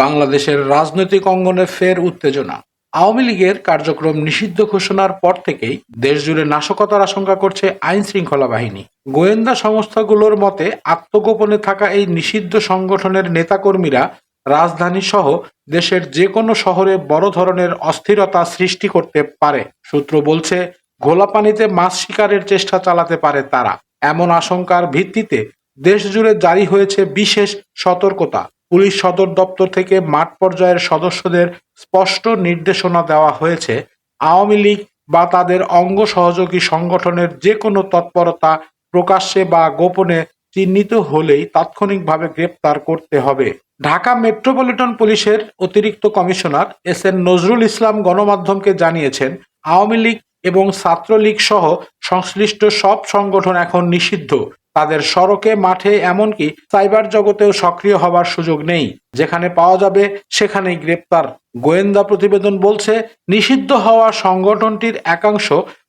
বাংলাদেশের রাজনৈতিক অঙ্গনে ফের উত্তেজনা। আওয়ামী লীগের কার্যক্রম নিষিদ্ধ ঘোষণার পর থেকেই দেশজুড়ে নাশকতার আশঙ্কা করছে আইন শৃঙ্খলা বাহিনী। গোয়েন্দা সংস্থাগুলোর মতে, আত্মগোপনে থাকা এই নিষিদ্ধ সংগঠনের নেতাকর্মীরা রাজধানী সহ দেশের যে কোনো শহরে বড় ধরনের অস্থিরতা সৃষ্টি করতে পারে, সূত্র বলছে। ঘোলা পানিতে মাছ শিকারের চেষ্টা চালাতে পারে তারা। এমন আশঙ্কার ভিত্তিতে দেশজুড়ে জারি হয়েছে বিশেষ সতর্কতা। পুলিশ সদর দপ্তর থেকে মাঠ পর্যায়ের সদস্যদের স্পষ্ট নির্দেশনা দেওয়া হয়েছে। আওয়ামী লীগ বা তাদের অঙ্গ সহযোগী সংগঠনের যে কোনো তৎপরতা প্রকাশ্যে বা গোপনে চিহ্নিত হলেই তাৎক্ষণিকভাবে গ্রেপ্তার করতে হবে। ঢাকা মেট্রোপলিটন পুলিশের অতিরিক্ত commissioner S N Nazrul Islam গণমাধ্যমকে জানিয়েছেন, আওয়ামী লীগ এবং ছাত্রলীগ সহ সংশ্লিষ্ট সব সংগঠন এখন নিষিদ্ধ। তাদের সড়কে, মাঠে, এমনকি সাইবার জগতেও সক্রিয় হবার সুযোগ নেই। যেখানে পাওয়া যাবে, সেখানেই গ্রেপ্তার। গোয়েন্দা প্রতিবেদন বলছে, নিষিদ্ধ হওয়া সংগঠনটির একাংশ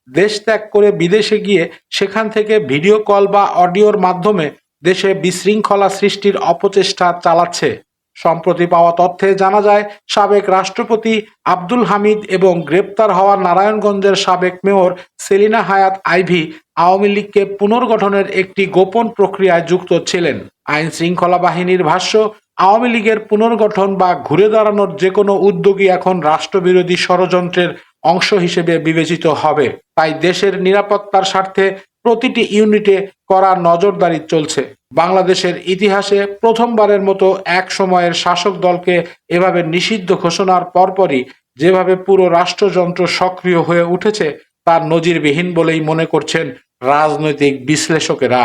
দেশ ত্যাগ করে বিদেশে গিয়ে সেখান থেকে ভিডিও কল বা অডিওর মাধ্যমে দেশে বিশৃঙ্খলা সৃষ্টির অপচেষ্টা চালাচ্ছে। সম্প্রতি পাওয়া তথ্যে জানা যায়, সাবেক রাষ্ট্রপতি আব্দুল হামিদ এবং গ্রেপ্তার হওয়া নারায়ণগঞ্জের সাবেক মেয়র সেলিনা হায়াত আইভি আওয়ামী লীগকে পুনর্গঠনের একটি গোপন প্রক্রিয়ায় যুক্ত ছিলেন। আইন শৃঙ্খলা বাহিনীর ভাষ্য, আওয়ামী লীগের পুনর্গঠন বা ঘুরে দাঁড়ানোর যে কোনো উদ্যোগই এখন রাষ্ট্রবিরোধী ষড়যন্ত্রের অংশ হিসেবে বিবেচিত হবে। তাই দেশের নিরাপত্তার স্বার্থে প্রতিটি ইউনিটে করা নজরদারি চলছে। বাংলাদেশের ইতিহাসে প্রথমবারের মতো এক সময়ের শাসক দলকে এভাবে নিষিদ্ধ ঘোষণার পরপরই যেভাবে পুরো রাষ্ট্রযন্ত্র সক্রিয় হয়ে উঠেছে তার নজিরবিহীন বলেই মনে করছেন রাজনৈতিক বিশ্লেষকেরা।